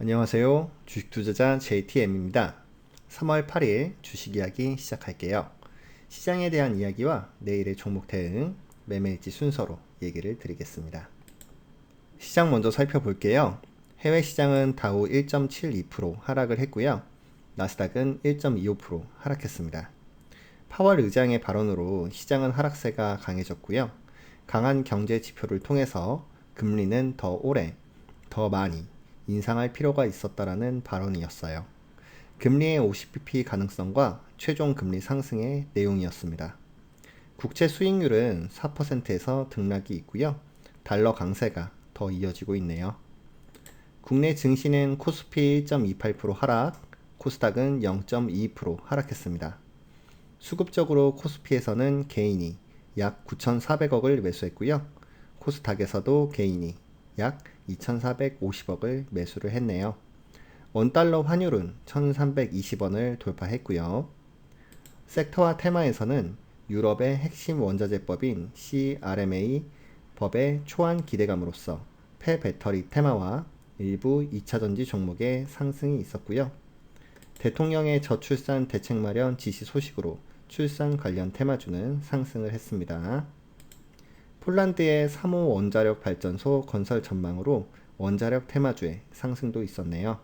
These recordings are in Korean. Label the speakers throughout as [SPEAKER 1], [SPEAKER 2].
[SPEAKER 1] 안녕하세요. 주식 투자자 JTM입니다. 3월 8일 주식 이야기 시작할게요. 시장에 대한 이야기와 내일의 종목 대응, 매매일지 순서로 얘기를 드리겠습니다. 시장 먼저 살펴볼게요. 해외 시장은 다우 1.72% 하락을 했고요. 나스닥은 1.25% 하락했습니다. 파월 의장의 발언으로 시장은 하락세가 강해졌고요. 강한 경제 지표를 통해서 금리는 더 오래, 더 많이 인상할 필요가 있었다라는 발언이었어요. 금리의 50bp 가능성과 최종 금리 상승의 내용이었습니다. 국채 수익률은 4%에서 등락이 있고요. 달러 강세가 더 이어지고 있네요. 국내 증시는 코스피 1.28% 하락, 코스닥은 0.2% 하락했습니다. 수급적으로 코스피에서는 개인이 약 9,400억을 매수했고요. 코스닥에서도 개인이 약 2,450억을 매수를 했네요. 원달러 환율은 1,320원을 돌파했고요. 섹터와 테마에서는 유럽의 핵심 원자재법인 CRMA 법의 초안 기대감으로써 폐배터리 테마와 일부 2차전지 종목의 상승이 있었고요. 대통령의 저출산 대책 마련 지시 소식으로 출산 관련 테마주는 상승을 했습니다. 폴란드의 3호 원자력 발전소 건설 전망으로 원자력 테마주의 상승도 있었네요.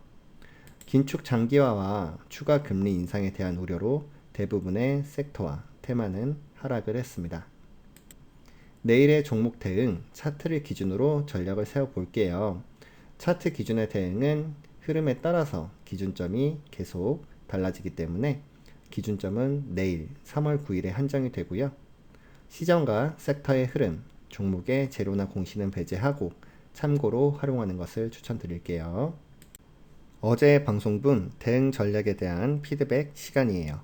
[SPEAKER 1] 긴축 장기화와 추가 금리 인상에 대한 우려로 대부분의 섹터와 테마는 하락을 했습니다. 내일의 종목 대응 차트를 기준으로 전략을 세워 볼게요. 차트 기준의 대응은 흐름에 따라서 기준점이 계속 달라지기 때문에 기준점은 내일 3월 9일에 한정이 되고요. 시장과 섹터의 흐름, 종목의 재료나 공시는 배제하고 참고로 활용하는 것을 추천드릴게요. 어제 방송분 대응 전략에 대한 피드백 시간이에요.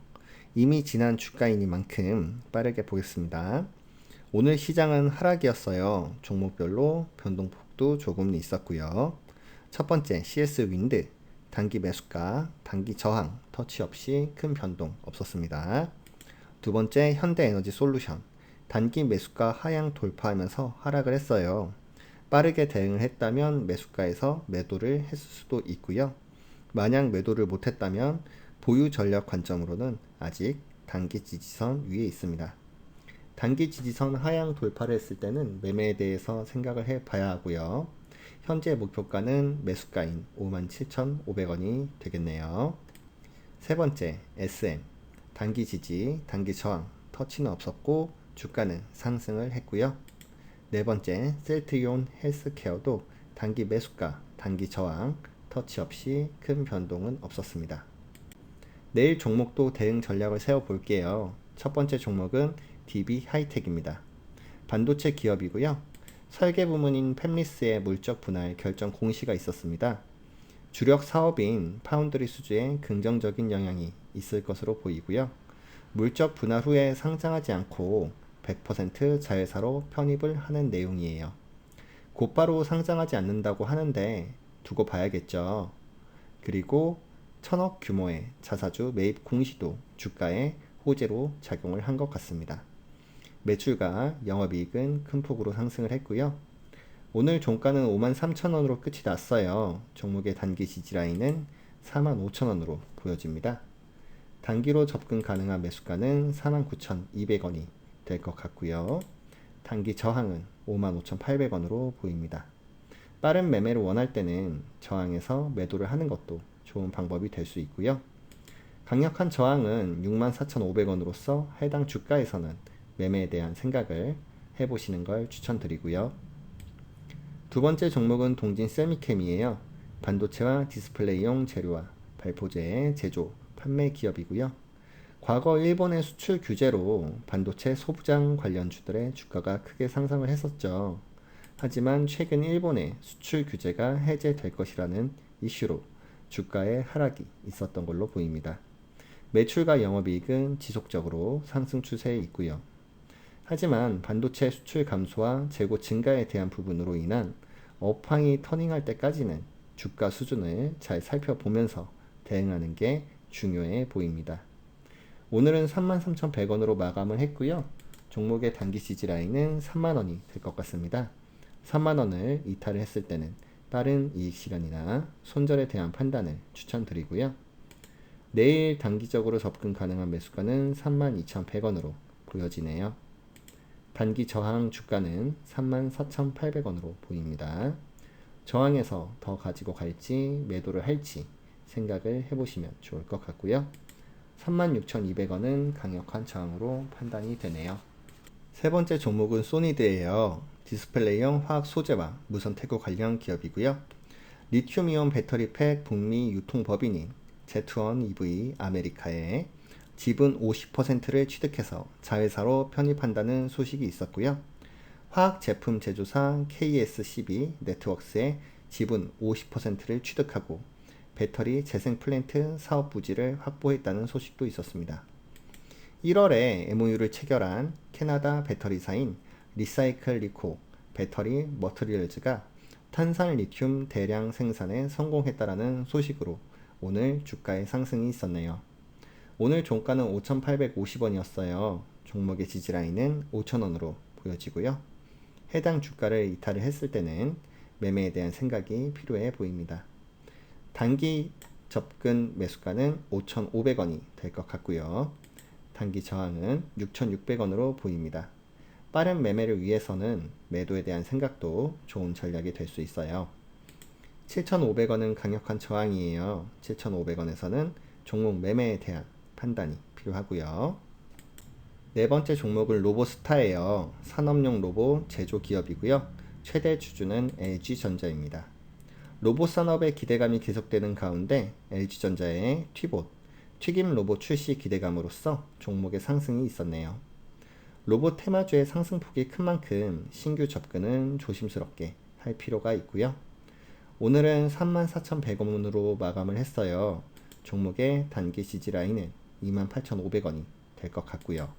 [SPEAKER 1] 이미 지난 주가이니만큼 빠르게 보겠습니다. 오늘 시장은 하락이었어요. 종목별로 변동폭도 조금 있었고요. 첫 번째 CS 윈드 단기 매수가, 단기 저항, 터치 없이 큰 변동 없었습니다. 두 번째 현대에너지 솔루션 단기 매수가 하향 돌파하면서 하락을 했어요. 빠르게 대응을 했다면 매수가에서 매도를 했을 수도 있고요. 만약 매도를 못했다면 보유 전략 관점으로는 아직 단기 지지선 위에 있습니다. 단기 지지선 하향 돌파를 했을 때는 매매에 대해서 생각을 해 봐야 하고요. 현재 목표가는 매수가인 57,500원이 되겠네요. 세 번째, SM. 단기 지지, 단기 저항, 터치는 없었고 주가는 상승을 했고요. 네 번째, 셀트이온 헬스케어도 단기 매수가, 단기 저항, 터치 없이 큰 변동은 없었습니다. 내일 종목도 대응 전략을 세워 볼게요. 첫 번째 종목은 DB 하이텍입니다. 반도체 기업이고요. 설계 부문인 팹리스의 물적 분할 결정 공시가 있었습니다. 주력 사업인 파운드리 수주에 긍정적인 영향이 있을 것으로 보이고요. 물적 분할 후에 상장하지 않고 100% 자회사로 편입을 하는 내용이에요. 곧바로 상장하지 않는다고 하는데 두고 봐야겠죠. 그리고 천억 규모의 자사주 매입 공시도 주가에 호재로 작용을 한 것 같습니다. 매출과 영업이익은 큰 폭으로 상승을 했고요. 오늘 종가는 53,000원으로 끝이 났어요. 종목의 단기 지지라인은 45,000원으로 보여집니다. 단기로 접근 가능한 매수가는 49,200원이 될 것 같고요. 단기 저항은 55,800원으로 보입니다. 빠른 매매를 원할 때는 저항에서 매도를 하는 것도 좋은 방법이 될 수 있고요. 강력한 저항은 64,500원으로서 해당 주가에서는 매매에 대한 생각을 해보시는 걸 추천드리고요. 두 번째 종목은 동진 세미캠이에요. 반도체와 디스플레이용 재료와 발포제의 제조, 판매 기업이고요. 과거 일본의 수출 규제로 반도체 소부장 관련주들의 주가가 크게 상승을 했었죠. 하지만 최근 일본의 수출 규제가 해제될 것이라는 이슈로 주가의 하락이 있었던 걸로 보입니다. 매출과 영업이익은 지속적으로 상승 추세에 있고요. 하지만 반도체 수출 감소와 재고 증가에 대한 부분으로 인한 업황이 터닝할 때까지는 주가 수준을 잘 살펴보면서 대응하는 게 중요해 보입니다. 오늘은 33,100원으로 마감을 했고요. 종목의 단기 지지라인은 3만원이 될 것 같습니다. 3만원을 이탈을 했을 때는 빠른 이익 실현이나 손절에 대한 판단을 추천드리고요. 내일 단기적으로 접근 가능한 매수가는 32,100원으로 보여지네요. 단기 저항 주가는 34,800원으로 보입니다. 저항에서 더 가지고 갈지 매도를 할지 생각을 해보시면 좋을 것 같고요. 36,200원은 강력한 저항으로 판단이 되네요. 세 번째 종목은 소니드예요. 디스플레이형 화학 소재와 무선 태그 관련 기업이고요. 리튬이온 배터리 팩 북미 유통 법인인 제트원 EV 아메리카에 지분 50%를 취득해서 자회사로 편입한다는 소식이 있었고요. 화학 제품 제조사 KSCB 네트워크스의 지분 50%를 취득하고 배터리 재생 플랜트 사업 부지를 확보했다는 소식도 있었습니다. 1월에 MOU를 체결한 캐나다 배터리사인 리사이클 리코 배터리 머트리얼즈가 탄산 리튬 대량 생산에 성공했다라는 소식으로 오늘 주가의 상승이 있었네요. 오늘 종가는 5,850원이었어요. 종목의 지지라인은 5,000원으로 보여지고요. 해당 주가를 이탈을 했을 때는 매매에 대한 생각이 필요해 보입니다. 단기 접근 매수가는 5,500원이 될 것 같고요. 단기 저항은 6,600원으로 보입니다. 빠른 매매를 위해서는 매도에 대한 생각도 좋은 전략이 될 수 있어요. 7,500원은 강력한 저항이에요. 7,500원에서는 종목 매매에 대한 판단이 필요하고요. 네 번째 종목은 로보스타예요. 산업용 로봇 제조 기업이고요. 최대 주주는 LG전자입니다. 로봇 산업의 기대감이 계속되는 가운데 LG전자의 튀봇, 튀김 로봇 출시 기대감으로써 종목의 상승이 있었네요. 로봇 테마주의 상승폭이 큰 만큼 신규 접근은 조심스럽게 할 필요가 있고요. 오늘은 34,100원으로 마감을 했어요. 종목의 단기 지지 라인은 28,500원이 될 것 같고요.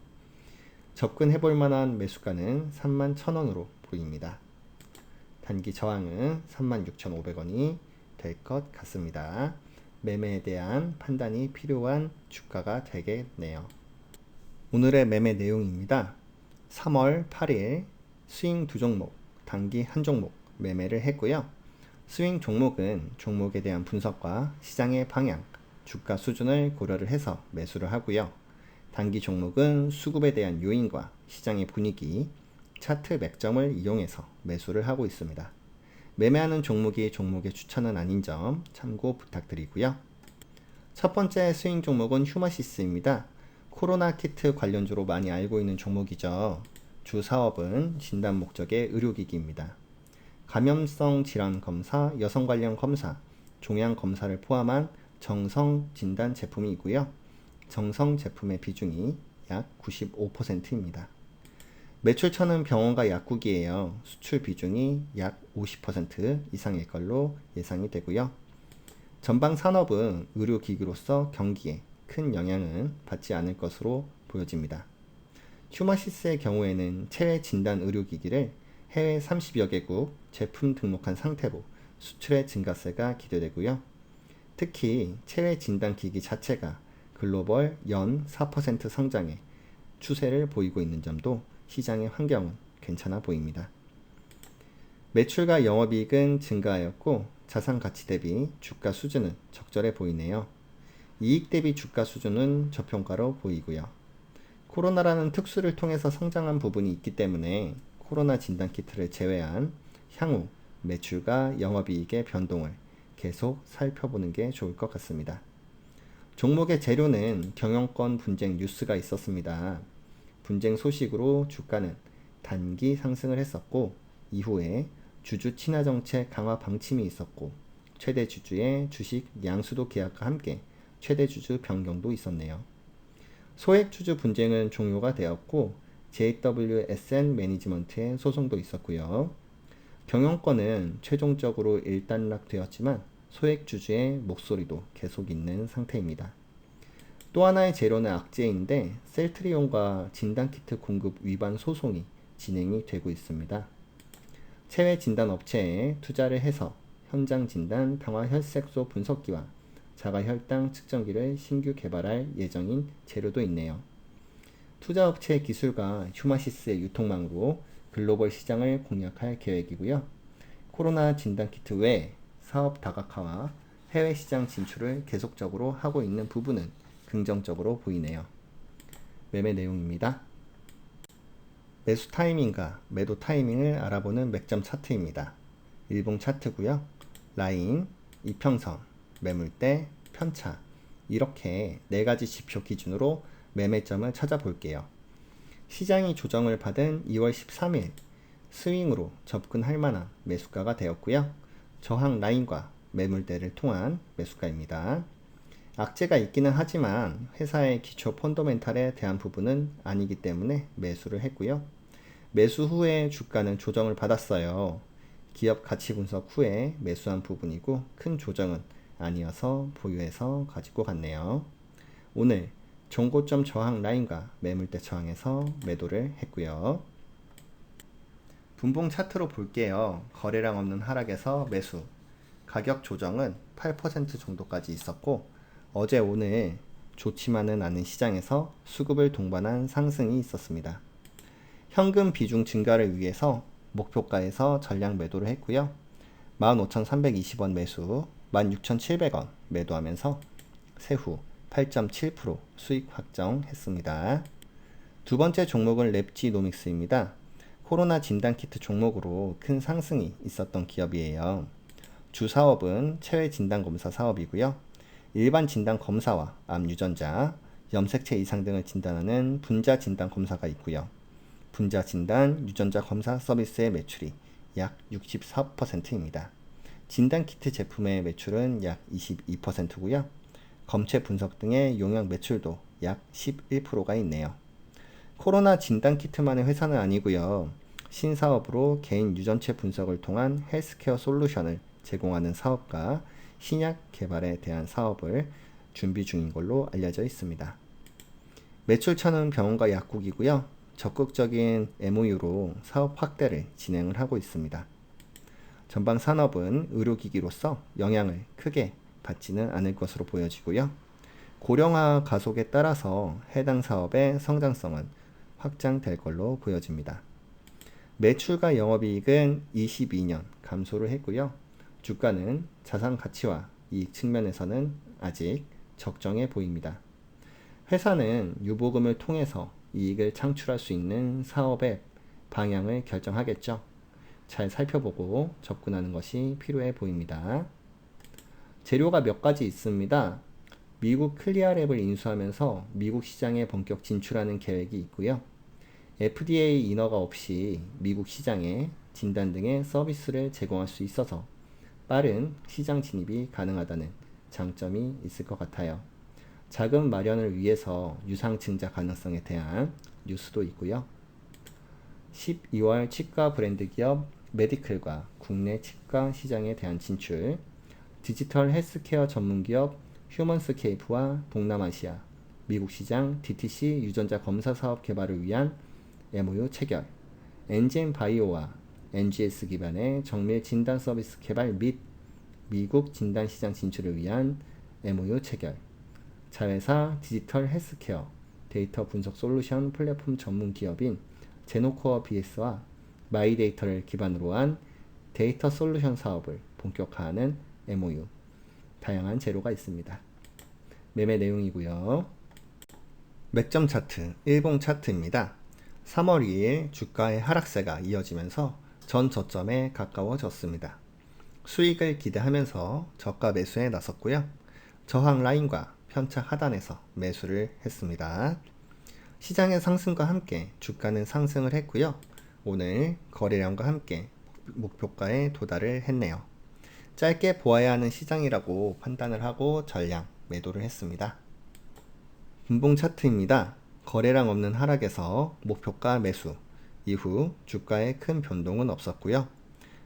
[SPEAKER 1] 접근해 볼 만한 매수가는 31,000원으로 보입니다. 단기 저항은 36,500원이 될 것 같습니다. 매매에 대한 판단이 필요한 주가가 되겠네요. 오늘의 매매 내용입니다. 3월 8일 스윙 두 종목, 단기 한 종목 매매를 했고요. 스윙 종목은 종목에 대한 분석과 시장의 방향, 주가 수준을 고려를 해서 매수를 하고요. 단기 종목은 수급에 대한 요인과 시장의 분위기, 차트 맥점을 이용해서 매수를 하고 있습니다. 매매하는 종목이 종목의 추천은 아닌 점 참고 부탁드리고요. 첫 번째 스윙 종목은 휴마시스입니다. 코로나 키트 관련주로 많이 알고 있는 종목이죠. 주 사업은 진단 목적의 의료기기입니다. 감염성 질환 검사, 여성 관련 검사, 종양 검사를 포함한 정성 진단 제품이고요. 정성 제품의 비중이 약 95%입니다. 매출처는 병원과 약국이에요. 수출 비중이 약 50% 이상일 걸로 예상이 되고요. 전방 산업은 의료기기로서 경기에 큰 영향은 받지 않을 것으로 보여집니다. 휴마시스의 경우에는 체외 진단 의료기기를 해외 30여 개국 제품 등록한 상태로 수출의 증가세가 기대되고요. 특히 체외 진단 기기 자체가 글로벌 연 4% 성장에 추세를 보이고 있는 점도 시장의 환경은 괜찮아 보입니다. 매출과 영업이익은 증가하였고 자산 가치 대비 주가 수준은 적절해 보이네요. 이익 대비 주가 수준은 저평가로 보이고요. 코로나라는 특수를 통해서 성장한 부분이 있기 때문에 코로나 진단 키트를 제외한 향후 매출과 영업이익의 변동을 계속 살펴보는 게 좋을 것 같습니다. 종목의 재료는 경영권 분쟁 뉴스가 있었습니다. 분쟁 소식으로 주가는 단기 상승을 했었고 이후에 주주 친화 정책 강화 방침이 있었고 최대 주주의 주식 양수도 계약과 함께 최대 주주 변경도 있었네요. 소액 주주 분쟁은 종료가 되었고 JWSN 매니지먼트의 소송도 있었고요. 경영권은 최종적으로 일단락되었지만 소액 주주의 목소리도 계속 있는 상태입니다. 또 하나의 재료는 악재인데 셀트리온과 진단키트 공급 위반 소송이 진행이 되고 있습니다. 체외 진단 업체에 투자를 해서 현장 진단 당화 혈색소 분석기와 자가 혈당 측정기를 신규 개발할 예정인 재료도 있네요. 투자 업체의 기술과 휴마시스의 유통망으로 글로벌 시장을 공략할 계획이고요. 코로나 진단 키트 외에 사업 다각화와 해외 시장 진출을 계속적으로 하고 있는 부분은 긍정적으로 보이네요. 매매 내용입니다. 매수 타이밍과 매도 타이밍을 알아보는 맥점 차트입니다. 일봉 차트고요. 라인, 이평선, 매물대, 편차 이렇게 네 가지 지표 기준으로 매매점을 찾아볼게요. 시장이 조정을 받은 2월 13일 스윙으로 접근할 만한 매수가가 되었고요. 저항 라인과 매물대를 통한 매수가입니다. 악재가 있기는 하지만 회사의 기초 펀더멘탈에 대한 부분은 아니기 때문에 매수를 했고요. 매수 후에 주가는 조정을 받았어요. 기업 가치 분석 후에 매수한 부분이고 큰 조정은 아니어서 보유해서 가지고 갔네요. 오늘 종고점 저항 라인과 매물대 저항에서 매도를 했고요. 분봉 차트로 볼게요. 거래량 없는 하락에서 매수. 가격 조정은 8% 정도까지 있었고 어제 오늘 좋지만은 않은 시장에서 수급을 동반한 상승이 있었습니다. 현금 비중 증가를 위해서 목표가에서 전량 매도를 했고요. 15,320원 매수, 16,700원 매도하면서 세후 8.7% 수익 확정했습니다. 두 번째 종목은 랩지노믹스입니다. 코로나 진단키트 종목으로 큰 상승이 있었던 기업이에요. 주 사업은 체외 진단검사 사업이고요. 일반 진단 검사와 암 유전자, 염색체 이상 등을 진단하는 분자 진단 검사가 있고요. 분자 진단 유전자 검사 서비스의 매출이 약 64%입니다. 진단 키트 제품의 매출은 약 22%고요. 검체 분석 등의 용역 매출도 약 11%가 있네요. 코로나 진단 키트만의 회사는 아니고요. 신사업으로 개인 유전체 분석을 통한 헬스케어 솔루션을 제공하는 사업과 신약 개발에 대한 사업을 준비 중인 걸로 알려져 있습니다. 매출처는 병원과 약국이고요. 적극적인 MOU로 사업 확대를 진행을 하고 있습니다. 전방 산업은 의료기기로서 영향을 크게 받지는 않을 것으로 보여지고요. 고령화 가속에 따라서 해당 사업의 성장성은 확장될 걸로 보여집니다. 매출과 영업이익은 22년 감소를 했고요. 주가는 자산 가치와 이익 측면에서는 아직 적정해 보입니다. 회사는 유보금을 통해서 이익을 창출할 수 있는 사업의 방향을 결정하겠죠. 잘 살펴보고 접근하는 것이 필요해 보입니다. 재료가 몇 가지 있습니다. 미국 클리아랩을 인수하면서 미국 시장에 본격 진출하는 계획이 있고요. FDA 인허가 없이 미국 시장에 진단 등의 서비스를 제공할 수 있어서 빠른 시장 진입이 가능하다는 장점이 있을 것 같아요. 자금 마련을 위해서 유상증자 가능성에 대한 뉴스도 있고요. 12월 치과 브랜드 기업 메디클과 국내 치과 시장에 대한 진출, 디지털 헬스케어 전문 기업 휴먼스케이프와 동남아시아, 미국 시장 DTC 유전자 검사 사업 개발을 위한 MOU 체결, 엔젠 바이오와 NGS 기반의 정밀 진단 서비스 개발 및 미국 진단 시장 진출을 위한 MOU 체결, 자회사 디지털 헬스케어 데이터 분석 솔루션 플랫폼 전문 기업인 제노코어 BS와 마이데이터를 기반으로 한 데이터 솔루션 사업을 본격화하는 MOU. 다양한 재료가 있습니다. 매매 내용이고요. 맥점 차트, 일봉 차트입니다. 3월 2일 주가의 하락세가 이어지면서 전 저점에 가까워졌습니다. 수익을 기대하면서 저가 매수에 나섰고요. 저항 라인과 편차 하단에서 매수를 했습니다. 시장의 상승과 함께 주가는 상승을 했고요. 오늘 거래량과 함께 목표가에 도달을 했네요. 짧게 보아야 하는 시장이라고 판단을 하고 전량 매도를 했습니다. 분봉 차트입니다. 거래량 없는 하락에서 목표가 매수, 이후 주가에 큰 변동은 없었고요.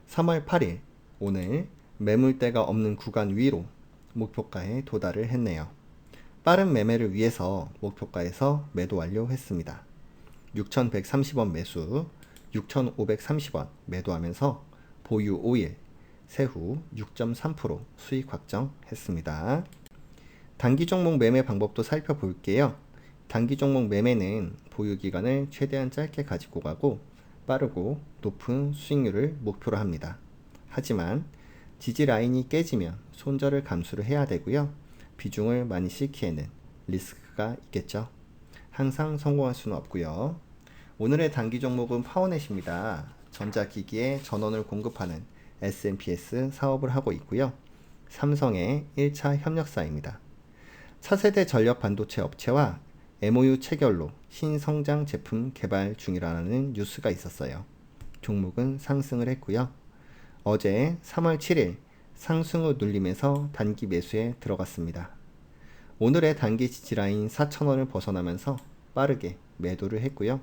[SPEAKER 1] 3월 8일 오늘 매물대가 없는 구간 위로 목표가에 도달을 했네요. 빠른 매매를 위해서 목표가에서 매도 완료했습니다. 6,130원 매수, 6,530원 매도하면서 보유 5일, 세후 6.3% 수익 확정했습니다. 단기 종목 매매 방법도 살펴볼게요. 단기 종목 매매는 보유 기간을 최대한 짧게 가지고 가고 빠르고 높은 수익률을 목표로 합니다. 하지만 지지 라인이 깨지면 손절을 감수를 해야 되고요. 비중을 많이 싣기에는 리스크가 있겠죠. 항상 성공할 수는 없고요. 오늘의 단기 종목은 파워넷입니다. 전자기기에 전원을 공급하는 S&PS 사업을 하고 있고요. 삼성의 1차 협력사입니다. 차세대 전력 반도체 업체와 MOU 체결로 신성장 제품 개발 중이라는 뉴스가 있었어요. 종목은 상승을 했고요. 어제 3월 7일 상승을 눌리면서 단기 매수에 들어갔습니다. 오늘의 단기 지지라인 4,000원을 벗어나면서 빠르게 매도를 했고요.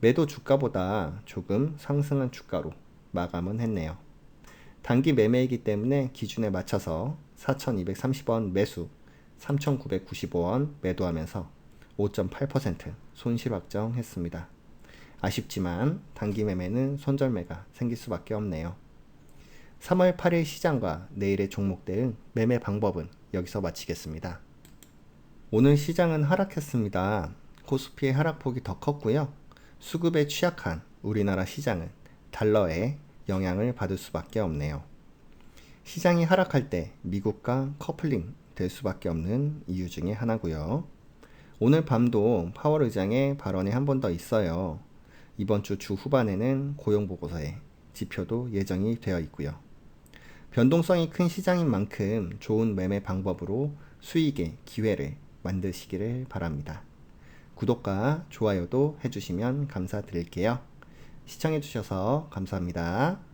[SPEAKER 1] 매도 주가보다 조금 상승한 주가로 마감은 했네요. 단기 매매이기 때문에 기준에 맞춰서 4,230원 매수, 3,995원 매도하면서 5.8% 손실 확정했습니다. 아쉽지만 단기 매매는 손절매가 생길 수밖에 없네요. 3월 8일 시장과 내일의 종목 대응 매매 방법은 여기서 마치겠습니다. 오늘 시장은 하락했습니다. 코스피의 하락폭이 더 컸고요. 수급에 취약한 우리나라 시장은 달러에 영향을 받을 수밖에 없네요. 시장이 하락할 때 미국과 커플링 될 수밖에 없는 이유 중에 하나고요. 오늘 밤도 파월 의장의 발언이 한 번 더 있어요. 이번 주 주 후반에는 고용 보고서에 지표도 예정이 되어 있고요. 변동성이 큰 시장인 만큼 좋은 매매 방법으로 수익의 기회를 만드시기를 바랍니다. 구독과 좋아요도 해주시면 감사드릴게요. 시청해주셔서 감사합니다.